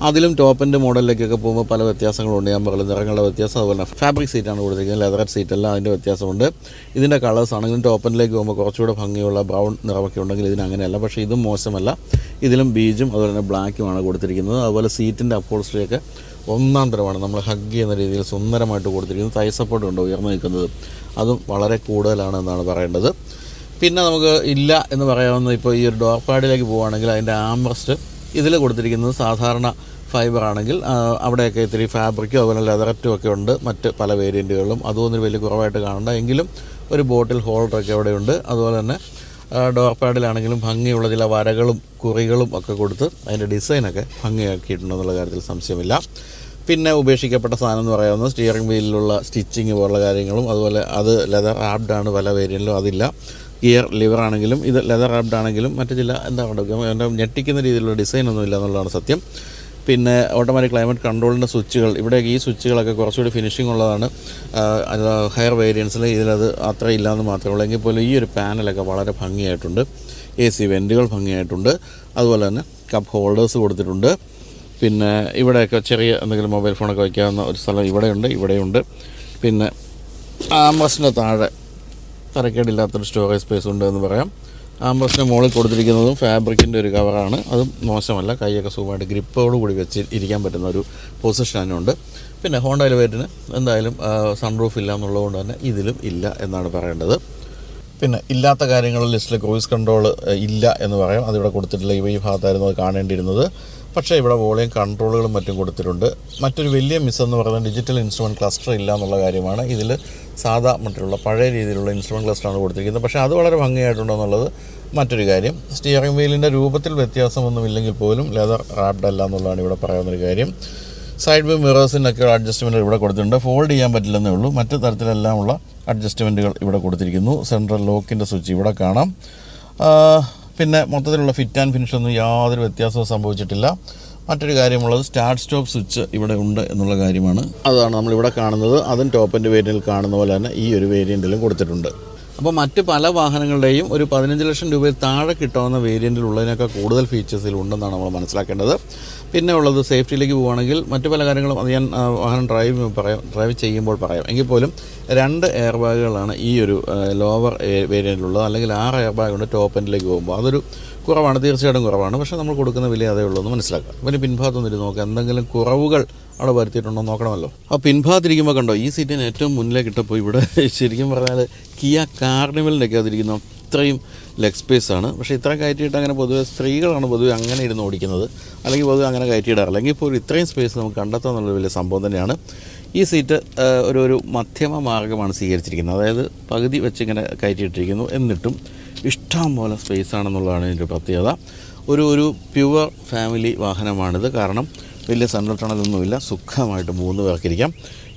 അതിലും ടോപ്പ് എന്റെ മോഡലിലേക്കൊക്കെ പോകുമ്പോൾ പല വ്യത്യാസങ്ങളുണ്ട്. ഞാൻ പറയുന്നത് നിറങ്ങളുടെ വ്യത്യാസം അതുപോലെ ഫാബ്രിക് സീറ്റാണ് കൊടുത്തിരിക്കുന്നത്. ലെതർ സീറ്റ് എല്ലാം അതിന്റെ വ്യത്യാസമുണ്ട്. ഇതിന്റെ കളേഴ്സ് ആണെങ്കിലും ടോപ്പ് എൻഡിലേക്ക് പോകുമ്പോൾ കുറച്ചുകൂടെ ഭംഗിയുള്ള ബ്രൗൺ നിറമൊക്കെ ഉണ്ടെങ്കിൽ ഇതിന് അങ്ങനെയല്ല. പക്ഷേ ഇതും മോശമല്ല. ഇതിലും ബീജും അതുപോലെ തന്നെ ബ്ലാക്കുമാണ് കൊടുത്തിരിക്കുന്നത്. അതുപോലെ സീറ്റിന്റെ അപ്പോൾസ്ട്രിയൊക്കെ ഒന്നാം തരമാണ്. നമ്മൾ ഹഗ് ചെയ്യുന്ന രീതിയിൽ സുന്ദരമായിട്ട് കൊടുത്തിരിക്കുന്നത്. തൈ സപ്പോർട്ട് ഉണ്ട് ഉയർന്നു നിൽക്കുന്നത്. അതും വളരെ കൂടുതലാണ് എന്നാണ് പറയേണ്ടത്. പിന്നെ നമുക്ക് ഇല്ല എന്ന് പറയാവുന്ന ഇപ്പോൾ ഈ ഒരു ഡോർ പാഡിലേക്ക് പോവുകയാണെങ്കിൽ അതിന്റെ ആംറസ്റ്റ് ഇതിൽ കൊടുത്തിരിക്കുന്നത് സാധാരണ ഫൈബർ ആണെങ്കിൽ അവിടെയൊക്കെ ഇത്തിരി ഫാബ്രിക്കോ അതുപോലെ ലെതററ്റും ഒക്കെ ഉണ്ട്. മറ്റ് പല വേരിയന്റുകളിലും അതൊന്നും വലിയ കുറവായിട്ട് കാണണ്ട. എങ്കിലും ഒരു ബോട്ടിൽ ഹോൾഡറൊക്കെ അവിടെയുണ്ട് അതുപോലെ തന്നെ ഡോർ പാഡിലാണെങ്കിലും ഭംഗിയുള്ള ചില വരകളും കുറികളും ഒക്കെ കൊടുത്ത് അതിന്റെ ഡിസൈനൊക്കെ ഭംഗിയാക്കിയിട്ടുണ്ടെന്നുള്ള കാര്യത്തിൽ സംശയമില്ല. പിന്നെ ഉപേക്ഷിക്കപ്പെട്ട സാധനം എന്ന് പറയുന്നത് സ്റ്റിയറിംഗ് വീലിലുള്ള സ്റ്റിച്ചിങ് പോലുള്ള കാര്യങ്ങളും അതുപോലെ അത് ലെതർ ആപ്ഡാണ് പല വേരിയന്റിലും അതില്ല. ഗിയർ ലിവർ ആണെങ്കിലും ഇത് ലെതർ റാബ്ഡ് ആണെങ്കിലും മറ്റു ചില എന്താ പറയുക ഞെട്ടിക്കുന്ന രീതിയിലുള്ള ഡിസൈനൊന്നും ഇല്ല എന്നുള്ളതാണ് സത്യം. പിന്നെ ഓട്ടോമാറ്റിക് ക്ലൈമറ്റ് കൺട്രോളിന്റെ സ്വിച്ചുകൾ ഇവിടെ ഈ സ്വിച്ചുകളൊക്കെ കുറച്ചുകൂടി ഫിനിഷിംഗ് ഉള്ളതാണ്. ഹയർ വേരിയൻസിൽ ഇതിലത് അത്ര ഇല്ലയെന്ന് മാത്രമേ ഉള്ളൂ. എങ്കിൽ പോലും ഈ ഒരു പാനലൊക്കെ വളരെ ഭംഗിയായിട്ടുണ്ട്. A C വെന്റുകൾ ഭംഗിയായിട്ടുണ്ട്. അതുപോലെ തന്നെ കപ്പ് ഹോൾഡേഴ്സ് കൊടുത്തിട്ടുണ്ട്. പിന്നെ ഇവിടെയൊക്കെ ചെറിയ എന്തെങ്കിലും മൊബൈൽ ഫോണൊക്കെ വയ്ക്കാവുന്ന ഒരു സ്ഥലം ഇവിടെയുണ്ട് ഇവിടെയുണ്ട്. പിന്നെ ആംബസിന്റെ താഴെ തരക്കേടില്ലാത്തൊരു സ്റ്റോറേജ് സ്പേസ് ഉണ്ട് എന്ന് പറയാം. ആംബസിന്റെ മുകളിൽ കൊടുത്തിരിക്കുന്നതും ഫാബ്രിക്കിന്റെ ഒരു കവറാണ് അതും മോശമല്ല. കൈയൊക്കെ സുഖമായിട്ട് ഗ്രിപ്പോട് കൂടി വെച്ച് ഇരിക്കാൻ പറ്റുന്ന ഒരു പൊസിഷൻ ഉണ്ട് പിന്നെ ഹോണ്ട എലിവേറ്റിന് എന്തായാലും സൺറൂഫ് ഇല്ല എന്നുള്ളതുകൊണ്ട് തന്നെ ഇതിലും ഇല്ല എന്നാണ് പറയേണ്ടത്. പിന്നെ ഇല്ലാത്ത കാര്യങ്ങൾ ലിസ്റ്റിൽ ക്രൂയിസ് കൺട്രോൾ ഇല്ല എന്ന് പറയാം. അതിവിടെ കൊടുത്തിട്ടില്ല ഈ ഭാഗത്തായിരുന്നു അത് കാണേണ്ടിയിരുന്നത്. പക്ഷേ ഇവിടെ വോളിയം കൺട്രോളുകളും മറ്റും കൊടുത്തിട്ടുണ്ട്. മറ്റൊരു വലിയ മിസ് എന്ന് പറയുന്നത് ഡിജിറ്റൽ ഇൻസ്ട്രുമെന്റ് ക്ലസ്റ്റർ ഇല്ല എന്നുള്ള കാര്യമാണ്. ഇതിൽ സാധാ മറ്റുള്ള പഴയ രീതിയിലുള്ള ഇൻസ്ട്രുമെന്റ് ക്ലസ്റ്ററാണ് കൊടുത്തിരിക്കുന്നത്. പക്ഷേ അത് വളരെ ഭംഗിയായിട്ടുണ്ടോ എന്നുള്ളത് മറ്റൊരു കാര്യം. സ്റ്റിയറിംഗ് വീലിന്റെ രൂപത്തിൽ വ്യത്യാസമൊന്നുമില്ലെങ്കിൽ പോലും ലെതർ റാപ്ഡ് അല്ല എന്നുള്ളതാണ് ഇവിടെ പറയാവുന്നൊരു കാര്യം. സൈഡ് വ്യൂ മിറേഴ്സിനൊക്കെ അഡ്ജസ്റ്റ്മെന്റ് ഇവിടെ കൊടുത്തിട്ടുണ്ട്. ഫോൾഡ് ചെയ്യാൻ പറ്റില്ലെന്നേ ഉള്ളൂ. മറ്റു തരത്തിലെല്ലാമുള്ള അഡ്ജസ്റ്റ്മെന്റുകൾ ഇവിടെ കൊടുത്തിരിക്കുന്നു. സെൻട്രൽ ലോക്കിന്റെ സ്വിച്ച് ഇവിടെ കാണാം. പിന്നെ മൊത്തത്തിലുള്ള ഫിറ്റ് ആൻഡ് ഫിനിഷ് ഒന്നും യാതൊരു വ്യത്യാസവും സംഭവിച്ചിട്ടില്ല. മറ്റൊരു കാര്യമുള്ളത് സ്റ്റാർട്ട് സ്റ്റോപ്പ് സ്വിച്ച് ഇവിടെ ഉണ്ട് എന്നുള്ള കാര്യമാണ്. അതാണ് നമ്മളിവിടെ കാണുന്നത്. അതും ടോപ്പ് എന്റെ വേരിയന്റിൽ കാണുന്ന പോലെ തന്നെ ഈ ഒരു വേരിയന്റിലും കൊടുത്തിട്ടുണ്ട്. അപ്പോൾ മറ്റ് പല വാഹനങ്ങളുടെയും ഒരു പതിനഞ്ച് ലക്ഷം രൂപയിൽ താഴെ കിട്ടാവുന്ന വേരിയന്റിലുള്ളതിനൊക്കെ കൂടുതൽ ഫീച്ചേഴ്സ് ഇതിൽ ഉണ്ടെന്നാണ് നമ്മൾ മനസ്സിലാക്കേണ്ടത്. പിന്നെ ഉള്ളത് സേഫ്റ്റിയിലേക്ക് പോവുകയാണെങ്കിൽ മറ്റു പല കാര്യങ്ങളും അത് ഞാൻ വാഹനം ഡ്രൈവ് പറയാം ഡ്രൈവ് ചെയ്യുമ്പോൾ പറയാം. എങ്കിൽ പോലും രണ്ട് എയർ ബാഗുകളാണ് ഈ ഒരു ലോവർ വേരിയന്റിലുള്ളത് അല്ലെങ്കിൽ ആറ് എയർ ബാഗ് ഉണ്ട് ടോപ്പ് എൻഡിലേക്ക് പോകുമ്പോൾ. അതൊരു കുറവാണ് തീർച്ചയായിട്ടും കുറവാണ്. പക്ഷേ നമ്മൾ കൊടുക്കുന്ന വില അതേ ഉള്ളൂ എന്ന് മനസ്സിലാക്കാം പിന്നെ പിൻഭാഗത്ത് നിന്നിട്ട് നോക്കുക എന്തെങ്കിലും കുറവുകൾ അവിടെ വരുത്തിയിട്ടുണ്ടോ നോക്കണമല്ലോ. ആ പിൻഭാഗത്തിരിക്കുമ്പോൾ കണ്ടോ ഈ സീറ്റിന് ഏറ്റവും മുന്നിലേക്ക് ഇട്ടപ്പോൾ ഇവിടെ ശരിക്കും പറഞ്ഞാൽ കിയ കാർണിവലിന്റെയൊക്കെ അതിരിക്കുന്നു അത്രയും ലെഗ് സ്പേസ് ആണ്. പക്ഷേ ഇത്ര കയറ്റിയിട്ട് അങ്ങനെ പൊതുവെ സ്ത്രീകളാണ് പൊതുവെ അങ്ങനെ ഇരുന്ന് ഓടിക്കുന്നത്. അല്ലെങ്കിൽ പൊതുവെ അങ്ങനെ കയറ്റിയിടാറ് അല്ലെങ്കിൽ ഇപ്പോൾ ഒരു ഇത്രയും സ്പേസ് നമുക്ക് കണ്ടെത്താം എന്നുള്ള വലിയ സംഭവം തന്നെയാണ്. ഈ സീറ്റ് ഒരു ഒരു മധ്യമ മാർഗമാണ് സ്വീകരിച്ചിരിക്കുന്നത്. അതായത് പകുതി വെച്ച് ഇങ്ങനെ കയറ്റിയിട്ടിരിക്കുന്നു. എന്നിട്ടും ഇഷ്ടം പോലെ സ്പേസ് ആണെന്നുള്ളതാണ് ഇതിന്റെ പ്രത്യേകത. ഒരു ഒരു പ്യുവർ ഫാമിലി വാഹനമാണിത്. കാരണം വലിയ സെൻട്രൽ ടണലൊന്നുമില്ല സുഖമായിട്ട് മൂന്ന് പേർക്കിരിക്കാം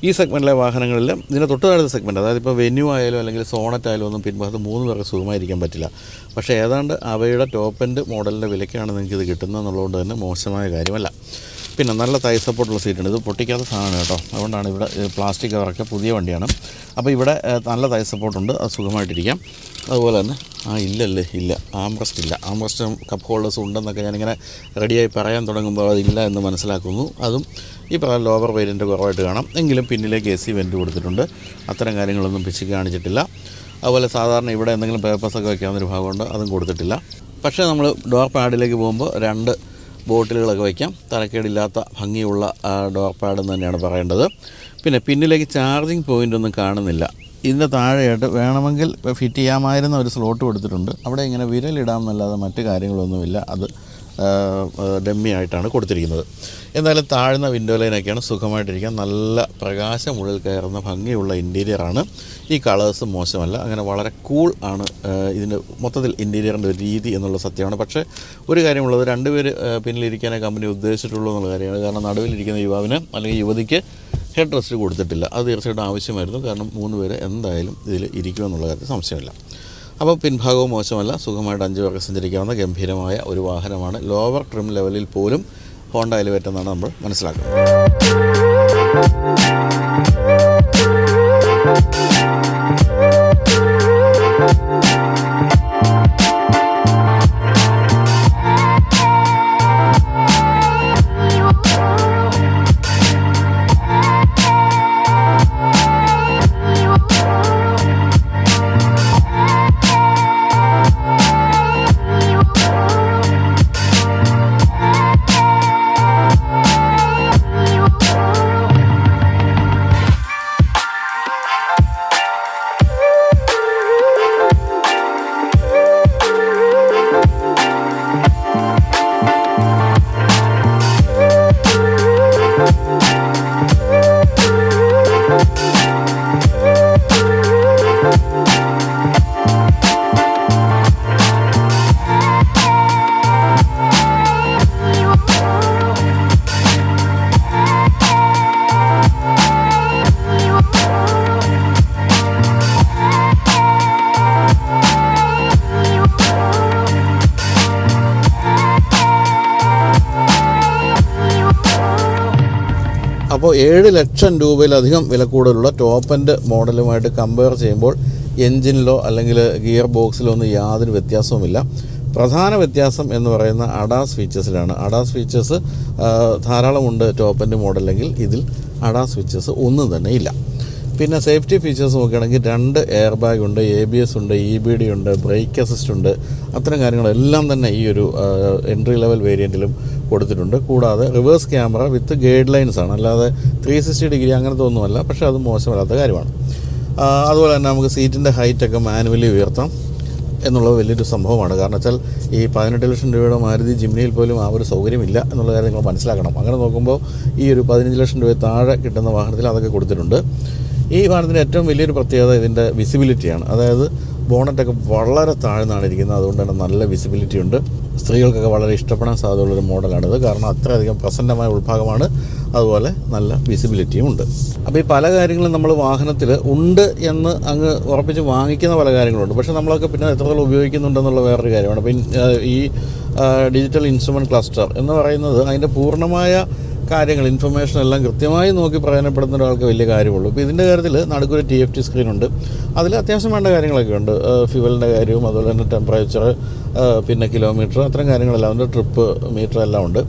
ഈ സെഗ്മെന്റിലെ വാഹനങ്ങളിൽ ഇതിന്റെ തൊട്ട് താഴത്തെ സെഗ്മെന്റ് അതായത് ഇപ്പോൾ വെന്യൂ ആയാലും അല്ലെങ്കിൽ സോണറ്റ് ആയാലും ഒന്നും പിൻഭാഗത്ത് മൂന്ന് പേർക്ക് സുഖമായിരിക്കാൻ പറ്റില്ല. പക്ഷേ ഏതാണ്ട് അവയുടെ ടോപ്പ് എൻഡ് മോഡലിന്റെ വിലയ്ക്കാണ് നിങ്ങൾക്ക് ഇത് കിട്ടുന്നത് എന്നുള്ളതുകൊണ്ട് തന്നെ മോശമായ കാര്യമല്ല. പിന്നെ നല്ല തൈ സപ്പോർട്ടുള്ള സീറ്റാണ് ഇത് പൊട്ടിക്കാത്ത സാധനമാണ് കേട്ടോ. അതുകൊണ്ടാണ് ഇവിടെ പ്ലാസ്റ്റിക് കവറൊക്കെ പുതിയ വണ്ടിയാണ്. അപ്പോൾ ഇവിടെ നല്ല തൈ സപ്പോർട്ടുണ്ട്. അത് സുഖമായിട്ടിരിക്കാം. അതുപോലെ തന്നെ ആ ഇല്ലല്ലേ ഇല്ല. ആംബ്രസ്റ്റ് ഇല്ല. ആംബ്രസ്റ്റും കപ്പ് ഹോൾഡേഴ്സ് ഉണ്ടെന്നൊക്കെ ഞാനിങ്ങനെ റെഡിയായി പറയാൻ തുടങ്ങുമ്പോൾ അതില്ല എന്ന് മനസ്സിലാക്കുന്നു. അതും ഈ പറയുന്ന ലോവർ വേരിയന്റ് കുറവായിട്ട് കാണാം. എങ്കിലും പിന്നിലേക്ക് എ സി വെന്റ് കൊടുത്തിട്ടുണ്ട്. അത്തരം കാര്യങ്ങളൊന്നും പിച്ച് കാണിച്ചിട്ടില്ല. അതുപോലെ സാധാരണ ഇവിടെ എന്തെങ്കിലും പേപ്പേഴ്സൊക്കെ വയ്ക്കാവുന്നൊരു ഭാഗമുണ്ട്. അതും കൊടുത്തിട്ടില്ല. പക്ഷേ നമ്മൾ ഡോർ പാഡിലേക്ക് പോകുമ്പോൾ രണ്ട് ബോട്ടിലുകളൊക്കെ വയ്ക്കാം. തലക്കേടില്ലാത്ത ഭംഗിയുള്ള ഡോർ പാഡ് എന്ന് തന്നെയാണ് പറയേണ്ടത്. പിന്നെ പിന്നിലേക്ക് ചാർജിങ് പോയിന്റ് ഒന്നും കാണുന്നില്ല. ഇതിന്റെ താഴെയായിട്ട് വേണമെങ്കിൽ ഫിറ്റ് ചെയ്യാമായിരുന്ന ഒരു സ്ലോട്ട് കൊടുത്തിട്ടുണ്ട്. അവിടെ ഇങ്ങനെ വിരലിടാമെന്നല്ലാതെ മറ്റു കാര്യങ്ങളൊന്നുമില്ല. അത് ഡമ്മി ആയിട്ടാണ് കൊടുത്തിരിക്കുന്നത്. എന്തായാലും താഴ്ന്ന വിൻഡോ ലൈനൊക്കെയാണ് സുഖമായിട്ടിരിക്കാൻ. നല്ല പ്രകാശം ഉള്ളിൽ കയറുന്ന ഭംഗിയുള്ള ഇന്റീരിയറാണ്. ഈ കളേഴ്സ് മോശമല്ല. അങ്ങനെ വളരെ കൂൾ ആണ് ഇതിന്റെ മൊത്തത്തിൽ ഇന്റീരിയറിന്റെ ഒരു രീതി എന്നുള്ള സത്യമാണ്. പക്ഷേ ഒരു കാര്യമുള്ളത് രണ്ടുപേര് പിന്നിലിരിക്കാനേ കമ്പനി ഉദ്ദേശിച്ചിട്ടുള്ളൂ എന്നുള്ള കാര്യമാണ്. കാരണം നടുവിലിരിക്കുന്ന യുവാവിന് അല്ലെങ്കിൽ യുവതിക്ക് ഹെഡ് റെസ്റ്റ് കൊടുത്തിട്ടില്ല. അത് തീർച്ചയായിട്ടും ആവശ്യമായിരുന്നു. കാരണം മൂന്ന് പേര് എന്തായാലും ഇതിൽ ഇരിക്കുമെന്നുള്ള കാര്യത്തിൽ സംശയമില്ല. അപ്പോൾ പിൻഭാഗവും മോശമല്ല. സുഖമായിട്ട് അഞ്ച് പേർക്ക് സഞ്ചരിക്കാവുന്ന ഗംഭീരമായ ഒരു വാഹനമാണ്. ലോവർ ട്രിം ലെവലിൽ പോലും ഹോണ്ട എലിവേറ്റ് എന്നാണ് നമ്മൾ മനസ്സിലാക്കുന്നത്. ഏഴ് ലക്ഷം രൂപയിലധികം വില കൂടുതലുള്ള ടോപ്പ് എൻഡ് മോഡലുമായിട്ട് കമ്പയർ ചെയ്യുമ്പോൾ എൻജിനിലോ അല്ലെങ്കിൽ ഗിയർ ബോക്സിലോ ഒന്നും യാതൊരു വ്യത്യാസവുമില്ല. പ്രധാന വ്യത്യാസം എന്ന് പറയുന്ന അഡാസ് ഫീച്ചേഴ്സിലാണ് അഡാസ് ഫീച്ചേഴ്സ് ധാരാളമുണ്ട് ടോപ്പ് എൻഡ് മോഡലെങ്കിൽ ഇതിൽ അഡാസ് ഫീച്ചേഴ്സ് ഒന്നും തന്നെ ഇല്ല. പിന്നെ സേഫ്റ്റി ഫീച്ചേഴ്സ് നോക്കുകയാണെങ്കിൽ രണ്ട് എയർ ബാഗ് ഉണ്ട് എ ബി എസ് ഉണ്ട് ഇ ബി ഡി ഉണ്ട് ബ്രേക്ക് അസിസ്റ്റ് ഉണ്ട്. അത്തരം കാര്യങ്ങളെല്ലാം തന്നെ ഈ ഒരു എൻട്രി ലെവൽ വേരിയന്റിലും കൊടുത്തിട്ടുണ്ട്. കൂടാതെ reverse camera with guide lines ആണ്. അല്ലാതെ ത്രീ സിക്സ്റ്റി ഡിഗ്രി അങ്ങനത്തെ ഒന്നുമല്ല പക്ഷേ അത് മോശമല്ലാത്ത കാര്യമാണ്. അതുപോലെ തന്നെ നമുക്ക് സീറ്റിന്റെ ഹൈറ്റൊക്കെ മാനുവലി ഉയർത്താം എന്നുള്ളത് വലിയൊരു സംഭവമാണ്. കാരണം വെച്ചാൽ ഈ പതിനെട്ട് ലക്ഷം രൂപയുടെ മാരുതി ജിംനിയിൽ പോലും ആ ഒരു സൗകര്യമില്ല എന്നുള്ള കാര്യം നിങ്ങൾ മനസ്സിലാക്കണം. അങ്ങനെ നോക്കുമ്പോൾ ഈ ഒരു പതിനഞ്ച് ലക്ഷം രൂപ താഴെ കിട്ടുന്ന വാഹനത്തിൽ അതൊക്കെ കൊടുത്തിട്ടുണ്ട്. ഈ വാഹനത്തിന്റെ ഏറ്റവും വലിയൊരു പ്രത്യേകത ഇതിന്റെ വിസിബിലിറ്റിയാണ് അതായത് ബോണറ്റൊക്കെ വളരെ താഴ്ന്നാണ് ഇരിക്കുന്നത്. അതുകൊണ്ട് തന്നെ നല്ല വിസിബിലിറ്റി ഉണ്ട്. സ്ത്രീകൾക്കൊക്കെ വളരെ ഇഷ്ടപ്പെടാൻ സാധ്യതയുള്ളൊരു മോഡലാണിത് കാരണം അത്രയധികം പ്രസന്നമായ ഉൾഭാഗമാണ്. അതുപോലെ നല്ല വിസിബിലിറ്റിയും ഉണ്ട്. അപ്പോൾ ഈ പല കാര്യങ്ങളും നമ്മൾ വാഹനത്തിൽ ഉണ്ട് എന്ന് അങ്ങ് ഉറപ്പിച്ച് വാങ്ങിക്കുന്ന പല കാര്യങ്ങളുണ്ട്. പക്ഷേ നമ്മളൊക്കെ പിന്നെ എത്രത്തോളം ഉപയോഗിക്കുന്നുണ്ടെന്നുള്ള വേറൊരു കാര്യമാണ്. അപ്പോൾ ഈ ഡിജിറ്റൽ ഇൻസ്ട്രുമെന്റ് ക്ലസ്റ്റർ എന്ന് പറയുന്നത് അതിന്റെ പൂർണമായ കാര്യങ്ങൾ ഇൻഫർമേഷൻ എല്ലാം കൃത്യമായി നോക്കി പ്രയോജനപ്പെടുന്ന ഒരാൾക്ക് വലിയ കാര്യമുള്ളൂ. ഇപ്പോൾ ഇതിന്റെ കാര്യത്തിൽ നടുക്കൊരു ടി എഫ് ടി സ്ക്രീനുണ്ട് അതിൽ അത്യാവശ്യം വേണ്ട കാര്യങ്ങളൊക്കെ ഉണ്ട്. ഫ്യൂവലിന്റെ കാര്യവും അതുപോലെ തന്നെ ടെമ്പറേച്ചർ പിന്നെ കിലോമീറ്റർ അത്തരം കാര്യങ്ങളെല്ലാം ഉണ്ട്. ട്രിപ്പ് മീറ്റർ എല്ലാം ഉണ്ട്.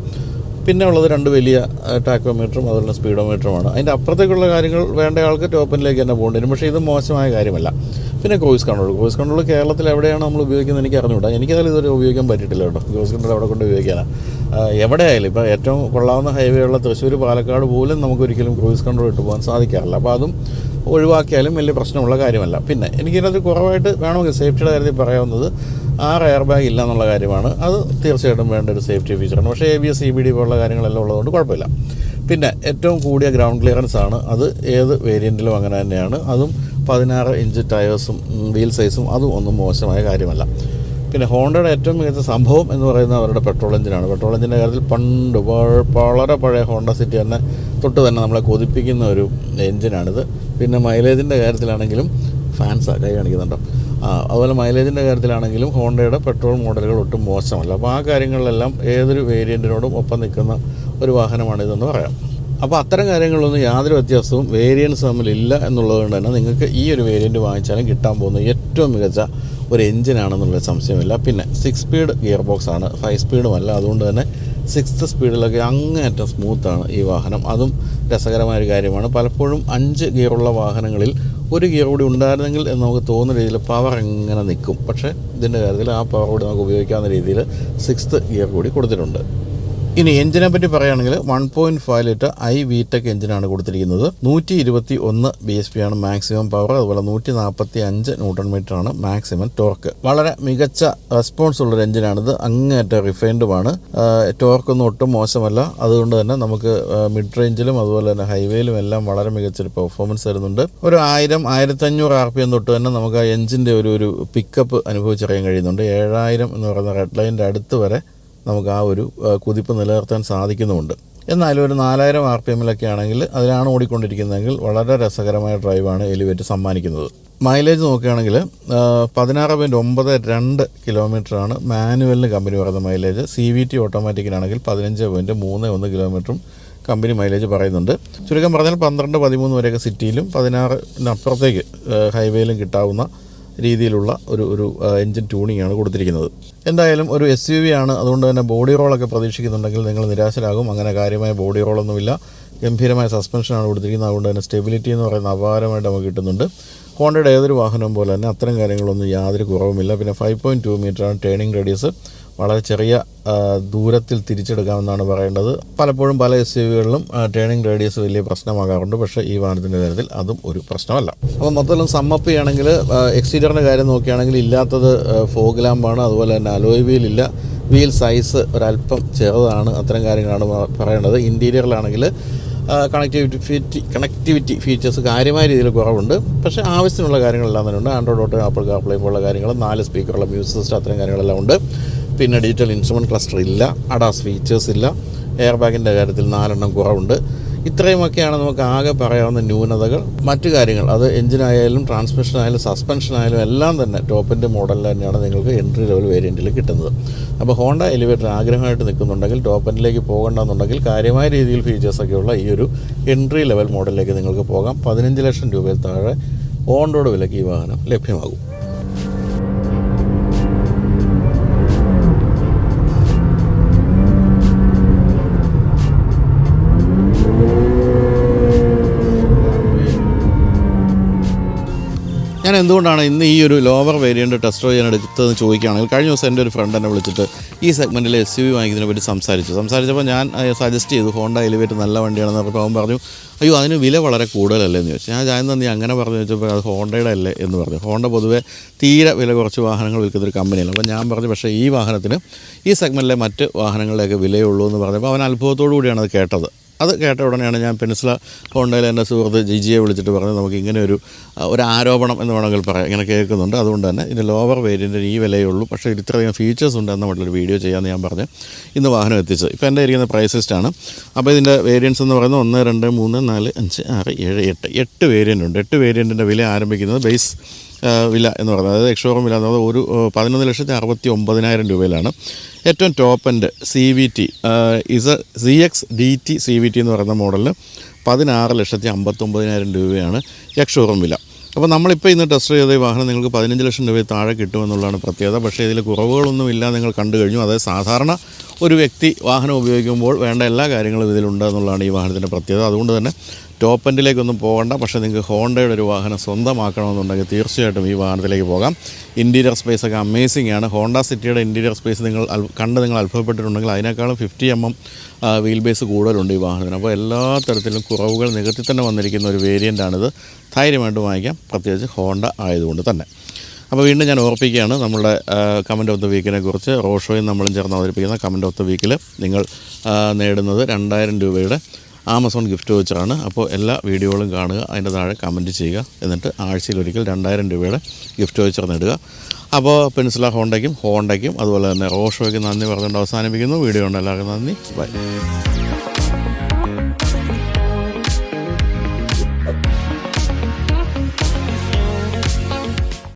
പിന്നെ ഉള്ളത് രണ്ട് വലിയ ടാക്കോമീറ്ററും അതുപോലെ സ്പീഡോമീറ്ററുമാണ്. അതിന്റെ അപ്പുറത്തേക്കുള്ള കാര്യങ്ങൾ വേണ്ട ആൾക്ക് ടോപ്പിലേക്ക് തന്നെ പോകേണ്ടി പക്ഷേ ഇത് മോശമായ കാര്യമല്ല. പിന്നെ ക്രൂയിസ് കൺട്രോൾ. ക്രൂയിസ് കൺട്രോൾ കേരളത്തിൽ എവിടെയാണ് നമ്മൾ ഉപയോഗിക്കുന്നത് എനിക്ക് അറിഞ്ഞുകൂടാ. എനിക്കതിൽ ഇതുവരെ ഉപയോഗിക്കാൻ പറ്റിയിട്ടില്ല കേട്ടോ. ക്രൂയിസ് കൺട്രോൾ അവിടെ കൊണ്ട് ഉപയോഗിക്കാനാണ് എവിടെയായാലും ഇപ്പോൾ ഏറ്റവും കൊള്ളാവുന്ന ഹൈവേ ഉള്ള തൃശ്ശൂർ പാലക്കാട് പോലും നമുക്ക് ഒരിക്കലും ക്രൂയിസ് കൺട്രോൾ ഇട്ട് പോകാൻ സാധിക്കാറില്ല. അപ്പോൾ അതും ഒഴിവാക്കിയാലും വലിയ പ്രശ്നമുള്ള കാര്യമല്ല. പിന്നെ എനിക്കിതിനകത്ത് കുറവായിട്ട് വേണമെങ്കിൽ സേഫ്റ്റിയുടെ കാര്യത്തിൽ പറയാവുന്നത് ആറ് എയർ ബാഗ് ഇല്ല എന്നുള്ള കാര്യമാണ്. അത് തീർച്ചയായിട്ടും വേണ്ട ഒരു സേഫ്റ്റി ഫീച്ചറാണ് പക്ഷേ A B S C B D പോലുള്ള കാര്യങ്ങളെല്ലാം ഉള്ളതുകൊണ്ട് കുഴപ്പമില്ല. പിന്നെ ഏറ്റവും കൂടിയ ഗ്രൗണ്ട് ക്ലിയറൻസ് ആണ്. അത് ഏത് വേരിയന്റിലും അങ്ങനെ തന്നെയാണ്. അതും പതിനാറ് ഇഞ്ച് ടയേഴ്സും വീൽ സൈസും അതും ഒന്നും മോശമായ കാര്യമല്ല. പിന്നെ ഹോണ്ടയുടെ ഏറ്റവും മികച്ച സംഭവം എന്ന് പറയുന്നത് അവരുടെ പെട്രോൾ എഞ്ചിനാണ് പെട്രോൾ എഞ്ചിന്റെ കാര്യത്തിൽ പണ്ട് വളരെ പഴയ ഹോണ്ട സിറ്റി തന്നെ തൊട്ട് തന്നെ നമ്മളെ കൊതിപ്പിക്കുന്ന ഒരു എഞ്ചിനാണിത് പിന്നെ മൈലേജിന്റെ കാര്യത്തിലാണെങ്കിലും ഫാൻസ് കൈ കാണിക്കുന്നുണ്ടോ. അതുപോലെ മൈലേജിന്റെ കാര്യത്തിലാണെങ്കിലും ഹോണ്ടയുടെ പെട്രോൾ മോഡലുകൾ ഒട്ടും മോശമല്ല. അപ്പോൾ ആ കാര്യങ്ങളിലെല്ലാം ഏതൊരു വേരിയന്റിനോടും ഒപ്പം നിൽക്കുന്ന ഒരു വാഹനമാണിതെന്ന് പറയാം. അപ്പോൾ അത്തരം കാര്യങ്ങളൊന്നും യാതൊരു വ്യത്യാസവും വേരിയൻസ് തമ്മിലില്ല എന്നുള്ളത് കൊണ്ട് തന്നെ നിങ്ങൾക്ക് ഈ ഒരു വേരിയന്റ് വാങ്ങിച്ചാലും കിട്ടാൻ പോകുന്ന ഏറ്റവും മികച്ച ഒരു എഞ്ചിനാണെന്നുള്ള സംശയമില്ല. പിന്നെ സിക്സ് സ്പീഡ് ഗിയർ ബോക്സ് ആണ് ഫൈവ് സ്പീഡുമല്ല അതുകൊണ്ട് തന്നെ സിക്സ്ത് സ്പീഡിലൊക്കെ അങ്ങേയറ്റം സ്മൂത്താണ് ഈ വാഹനം. അതും രസകരമായ ഒരു കാര്യമാണ്. പലപ്പോഴും അഞ്ച് ഗിയറുള്ള വാഹനങ്ങളിൽ ഒരു ഗിയർ കൂടി ഉണ്ടായിരുന്നെങ്കിൽ എന്ന് നമുക്ക് തോന്നുന്ന രീതിയിൽ പവർ എങ്ങനെ നിൽക്കും. പക്ഷേ ഇതിന്റെ കാര്യത്തിൽ ആ പവർ കൂടി നമുക്ക് ഉപയോഗിക്കാവുന്ന രീതിയിൽ സിക്സ്ത് ഗിയർ കൂടി കൊടുത്തിട്ടുണ്ട്. ഇനി എഞ്ചിനെ പറ്റി പറയുകയാണെങ്കിൽ one point five litre I V tech എഞ്ചിനാണ് കൊടുത്തിരിക്കുന്നത്. നൂറ്റി ഇരുപത്തി ഒന്ന് ബി എസ് പി ആണ് മാക്സിമം പവർ അതുപോലെ നൂറ്റി നാൽപ്പത്തി അഞ്ച് ന്യൂട്ടൺ മീറ്റർ ആണ് മാക്സിമം ടോർക്ക് വളരെ മികച്ച റെസ്പോൺസ് ഉള്ള ഒരു എഞ്ചിനാണിത്. അങ്ങേറ്റ റിഫൈൻഡുമാണ് ടോർക്കൊന്നും ഒട്ടും മോശമല്ല. അതുകൊണ്ട് തന്നെ നമുക്ക് മിഡ് റേഞ്ചിലും അതുപോലെ തന്നെ ഹൈവേയിലും എല്ലാം വളരെ മികച്ചൊരു പെർഫോമൻസ് തരുന്നുണ്ട്. ഒരു ആയിരം ആയിരത്തഞ്ഞൂറ് ആർ പി എം തൊട്ട് തന്നെ നമുക്ക് ആ എഞ്ചിന്റെ ഒരു ഒരു പിക്കപ്പ് അനുഭവിച്ചറിയാൻ കഴിയുന്നുണ്ട്. ഏഴായിരം എന്ന് പറയുന്ന റെഡ് ലൈനിന്റെ അടുത്ത് വരെ നമുക്ക് ആ ഒരു കുതിപ്പ് നിലനിർത്താൻ സാധിക്കുന്നുമുണ്ട്. എന്നാലും ഒരു നാലായിരം ആർ പി എമ്മിലൊക്കെ ആണെങ്കിൽ അതിലാണ് ഓടിക്കൊണ്ടിരിക്കുന്നതെങ്കിൽ വളരെ രസകരമായ ഡ്രൈവാണ് എലിവേറ്റ് സമ്മാനിക്കുന്നത്. മൈലേജ് നോക്കുകയാണെങ്കിൽ പതിനാറ് പോയിന്റ് ഒമ്പത് രണ്ട് കിലോമീറ്ററാണ് മാനുവലിന് കമ്പനി പറയുന്ന മൈലേജ്. സി വി ടി ഓട്ടോമാറ്റിക്കിനാണെങ്കിൽ പതിനഞ്ച് പോയിന്റ് മൂന്ന് ഒന്ന് കിലോമീറ്ററും കമ്പനി മൈലേജ് പറയുന്നുണ്ട്. ചുരുക്കം പറഞ്ഞാൽ പന്ത്രണ്ട് പതിമൂന്ന് വരെയൊക്കെ സിറ്റിയിലും പതിനാറിനപ്പുറത്തേക്ക് ഹൈവേയിലും കിട്ടാവുന്ന രീതിയിലുള്ള ഒരു ഒരു എൻജിൻ ട്യൂണിംഗ് ആണ് കൊടുത്തിരിക്കുന്നത്. എന്തായാലും ഒരു എസ് യു വി ആണ് അതുകൊണ്ട് തന്നെ ബോഡി റോളൊക്കെ പ്രതീക്ഷിക്കുന്നുണ്ടെങ്കിൽ നിങ്ങൾ നിരാശരാകും. അങ്ങനെ കാര്യമായ ബോഡി റോളൊന്നുമില്ല ഗംഭീരമായ സസ്പെൻഷനാണ് കൊടുത്തിരിക്കുന്നത്. അതുകൊണ്ട് തന്നെ സ്റ്റെബിലിറ്റി എന്ന് പറയുന്ന അപാരമായിട്ട് നമുക്ക് കിട്ടുന്നുണ്ട്. ഹോണ്ടയുടെ ഏതൊരു വാഹനവും പോലെ തന്നെ അത്തരം കാര്യങ്ങളൊന്നും യാതൊരു കുറവുമില്ല. പിന്നെ ഫൈവ് പോയിന്റ് ടു മീറ്ററാണ് ടേണിംഗ് റേഡിയസ് വളരെ ചെറിയ ദൂരത്തിൽ തിരിച്ചെടുക്കാമെന്നാണ് പറയേണ്ടത്. പലപ്പോഴും പല എസ് യു വികളിലും ടേണിംഗ് റേഡിയസ് വലിയ പ്രശ്നമാകാറുണ്ട്. പക്ഷേ ഈ വാഹനത്തിന്റെ കാര്യത്തിൽ അതും ഒരു പ്രശ്നമല്ല. അപ്പോൾ മൊത്തത്തിലും സമ്മപ്പ് ചെയ്യുകയാണെങ്കിൽ എക്സ്റ്റീരിയറിന്റെ കാര്യം നോക്കുകയാണെങ്കിൽ ഇല്ലാത്തത് ഫോഗ് ലാമ്പാണ് അതുപോലെ തന്നെ അലോയ് വീൽ ഇല്ല. വീൽ സൈസ് ഒരല്പം ചെറുതാണ്. അത്തരം കാര്യങ്ങളാണ് പറയേണ്ടത്. ഇന്റീരിയറിലാണെങ്കിൽ കണക്ടിവിറ്റി ഫീറ്റി കണക്ടിവിറ്റി ഫീച്ചേഴ്സ് കാര്യമായ രീതിയിൽ കുറവുണ്ട്. പക്ഷേ ആവശ്യത്തിനുള്ള കാര്യങ്ങളെല്ലാം തന്നെ ഉണ്ട്. ആൻഡ്രോയിഡ് ഓട്ടോ ആപ്പിൾ കാർപ്ലേ പോലുള്ള കാര്യങ്ങൾ നാല് സ്പീക്കറുള്ള മ്യൂസിക് സിസ്റ്റം അത്തരം കാര്യങ്ങളെല്ലാം ഉണ്ട്. പിന്നെ ഡിജിറ്റൽ ഇൻസ്ട്രുമെന്റ് ക്ലസ്റ്റർ ഇല്ല അഡാസ് ഫീച്ചേഴ്സ് ഇല്ല എയർ ബാഗിന്റെ കാര്യത്തിൽ നാലെണ്ണം കുറവുണ്ട്. ഇത്രയുമൊക്കെയാണ് നമുക്ക് ആകെ പറയാവുന്ന ന്യൂനതകൾ. മറ്റു കാര്യങ്ങൾ അത് എഞ്ചിനായാലും ട്രാൻസ്മിഷനായാലും സസ്പെൻഷൻ ആയാലും എല്ലാം തന്നെ ടോപ്പിന്റെ മോഡലിൽ തന്നെയാണ് നിങ്ങൾക്ക് എൻട്രി ലെവൽ വേരിയന്റിൽ കിട്ടുന്നത്. അപ്പോൾ ഹോണ്ട എലിവേറ്റർ ആഗ്രഹമായിട്ട് നിൽക്കുന്നുണ്ടെങ്കിൽ ടോപ്പ് എൻഡിലേക്ക് പോകണ്ടെന്നുണ്ടെങ്കിൽ കാര്യമായ രീതിയിൽ ഫീച്ചേഴ്സൊക്കെയുള്ള ഈ ഒരു എൻട്രി ലെവൽ മോഡലിലേക്ക് നിങ്ങൾക്ക് പോകാം. പതിനഞ്ച് ലക്ഷം രൂപയിൽ താഴെ ഓൺ റോഡ് വിലയ്ക്ക് ഈ വാഹനം ലഭ്യമാകും. ഞാൻ എന്തുകൊണ്ടാണ് ഇന്ന് ഈ ഒരു ലോവർ വേരിയന്റ് ടെസ്റ്റ് ഞാൻ എടുത്തതെന്ന് ചോദിക്കുകയാണെങ്കിൽ കഴിഞ്ഞ ദിവസം എന്റെ ഒരു ഫ്രണ്ട് എന്നെ വിളിച്ചിട്ട് ഈ സെഗ്മെന്റിൽ എസ് യു വാങ്ങിക്കുന്നതിനെ പറ്റി സംസാരിച്ചു. സംസാരിച്ചപ്പോൾ ഞാൻ സജസ്റ്റ് ചെയ്തു ഹോണ്ട എലിവേറ്റ് നല്ല വണ്ടിയാണെന്ന് പറഞ്ഞപ്പോൾ അവൻ പറഞ്ഞു അയ്യോ അതിന് വില വളരെ കൂടുതലല്ലേ? എന്ന് ചോദിച്ചു. ഞാൻ ഞാൻ നീ അങ്ങനെ പറഞ്ഞു വെച്ചപ്പോൾ അത് ഹോണ്ടയുടെ അല്ലേ? എന്ന് പറഞ്ഞു. ഹോണ്ട പൊതുവേ തീരെ വില കുറച്ച് വാഹനങ്ങൾ വിൽക്കുന്ന ഒരു കമ്പനിയാണ് അപ്പോൾ ഞാൻ പറഞ്ഞു പക്ഷേ ഈ വാഹനത്തിന് ഈ സെഗ്മെന്റിലെ മറ്റ് വാഹനങ്ങളുടെയൊക്കെ വിലയുള്ളൂ എന്ന് പറഞ്ഞപ്പോൾ അവൻ അത്ഭുതത്തോടു കൂടിയാണ് അത് കേട്ടത്. അത് കേട്ട ഉടനെയാണ് ഞാൻ പെൻസില ഹോണ്ടയിൽ എന്റെ സുഹൃത്ത് ജിജിയെ വിളിച്ചിട്ട് പറഞ്ഞു നമുക്ക് ഇങ്ങനെ ഒരു ഒരു ആരോപണം എന്ന് വേണമെങ്കിൽ പറയാം. ഇങ്ങനെ കേൾക്കുന്നുണ്ട്. അതുകൊണ്ട് തന്നെ ഇതിന്റെ ലോവർ വേരിയന്റിന് ഈ വിലയേ ഉള്ളൂ. പക്ഷേ ഇത് ഇത്രയധികം ഫീച്ചേഴ്സ് ഉണ്ട് എന്ന മറ്റുള്ളൊരു വീഡിയോ ചെയ്യാമെന്ന് ഞാൻ പറഞ്ഞു ഇന്ന് വാഹനം എത്തിച്ചത്. ഇപ്പോൾ എന്റെ ഇരിക്കുന്ന പ്രൈസ് ലിസ്റ്റാണ് അപ്പോൾ ഇതിന്റെ വേരിയൻസ് എന്ന് പറയുന്നത് ഒന്ന് രണ്ട് മൂന്ന് നാല് അഞ്ച് ആറ് ഏഴ് എട്ട്. എട്ട് വേരിയന്റ് ഉണ്ട്. എട്ട് വേരിയന്റിന്റെ വില ആരംഭിക്കുന്നത് ബേസ് വില എന്ന് പറയുന്നത്. അതായത് എക്സ്ഷോറൂം വില എന്ന് പറയുന്നത് ഒരു പതിനൊന്ന് ലക്ഷത്തി അറുപത്തി ഒമ്പതിനായിരം രൂപയിലാണ്. ഏറ്റവും top end C V T is C X D T C V T എന്ന് പറയുന്ന മോഡലിന് പതിനാറ് ലക്ഷത്തി അമ്പത്തൊമ്പതിനായിരം രൂപയാണ് എക്സ്ഷോറൂം വില. അപ്പോൾ നമ്മളിപ്പോൾ ഇന്ന് ടെസ്റ്റ് ചെയ്ത ഈ വാഹനം നിങ്ങൾക്ക് പതിനഞ്ച് ലക്ഷം രൂപയിൽ താഴെ കിട്ടുമെന്നുള്ളതാണ് പ്രത്യേകത. പക്ഷേ ഇതിൽ കുറവുകളൊന്നുമില്ല നിങ്ങൾ കണ്ടു കഴിഞ്ഞു. അതായത് സാധാരണ ഒരു വ്യക്തി വാഹനം ഉപയോഗിക്കുമ്പോൾ വേണ്ട എല്ലാ കാര്യങ്ങളും ഇതിലുണ്ട് എന്നുള്ളതാണ് ഈ വാഹനത്തിന്റെ പ്രത്യേകത. അതുകൊണ്ട് തന്നെ ടോപ്പ് എൻഡിലേക്കൊന്നും പോകണ്ട. പക്ഷേ നിങ്ങൾക്ക് ഹോണ്ടയുടെ ഒരു വാഹനം സ്വന്തമാക്കണമെന്നുണ്ടെങ്കിൽ തീർച്ചയായിട്ടും ഈ വാഹനത്തിലേക്ക് പോകാം. ഇന്റീരിയർ സ്പേസ് ഒക്കെ അമേസിംഗ് ആണ്. ഹോണ്ട സിറ്റിയുടെ ഇന്റീരിയർ സ്പേസ് നിങ്ങൾ കണ്ട് നിങ്ങൾ അത്ഭുതപ്പെട്ടിട്ടുണ്ടെങ്കിൽ അതിനേക്കാളും fifty M M wheel base കൂടുതലുണ്ട് ഈ വാഹനത്തിന്. അപ്പോൾ എല്ലാ തരത്തിലും കുറവുകൾ നികത്തി തന്നെ വന്നിരിക്കുന്ന ഒരു വേരിയന്റാണിത് ധൈര്യമായിട്ട് വാങ്ങിക്കാം. പ്രത്യേകിച്ച് ഹോണ്ട ആയതുകൊണ്ട് തന്നെ. അപ്പോൾ വീണ്ടും ഞാൻ ഓർപ്പിക്കുകയാണ് നമ്മുടെ കമന്റ് ഓഫ് ദ വീക്കിനെ കുറിച്ച്. റോഷോയും നമ്മളും ചേർന്ന് അവതരിപ്പിക്കുന്ന കമന്റ് ഓഫ് ദ വീക്കിൽ നിങ്ങൾ നേടുന്നത് രണ്ടായിരം രൂപയുടെ ആമസോൺ ഗിഫ്റ്റ് വെച്ചാണ് അപ്പോൾ എല്ലാ വീഡിയോകളും കാണുക അതിന്റെ താഴെ കമന്റ് ചെയ്യുക. എന്നിട്ട് ആഴ്ചയിൽ ഒരിക്കൽ രണ്ടായിരം രൂപയുടെ ഗിഫ്റ്റ് വെച്ചാൽ നേടുക അപ്പോൾ പെൻസില ഹോണ്ടയ്ക്കും ഹോണ്ടയ്ക്കും അതുപോലെ തന്നെ റോഷോയ്ക്കും നന്ദി പറഞ്ഞുകൊണ്ട് അവസാനിപ്പിക്കുന്നു. വീഡിയോ ഉണ്ട് എല്ലാവർക്കും നന്ദി. ബൈ.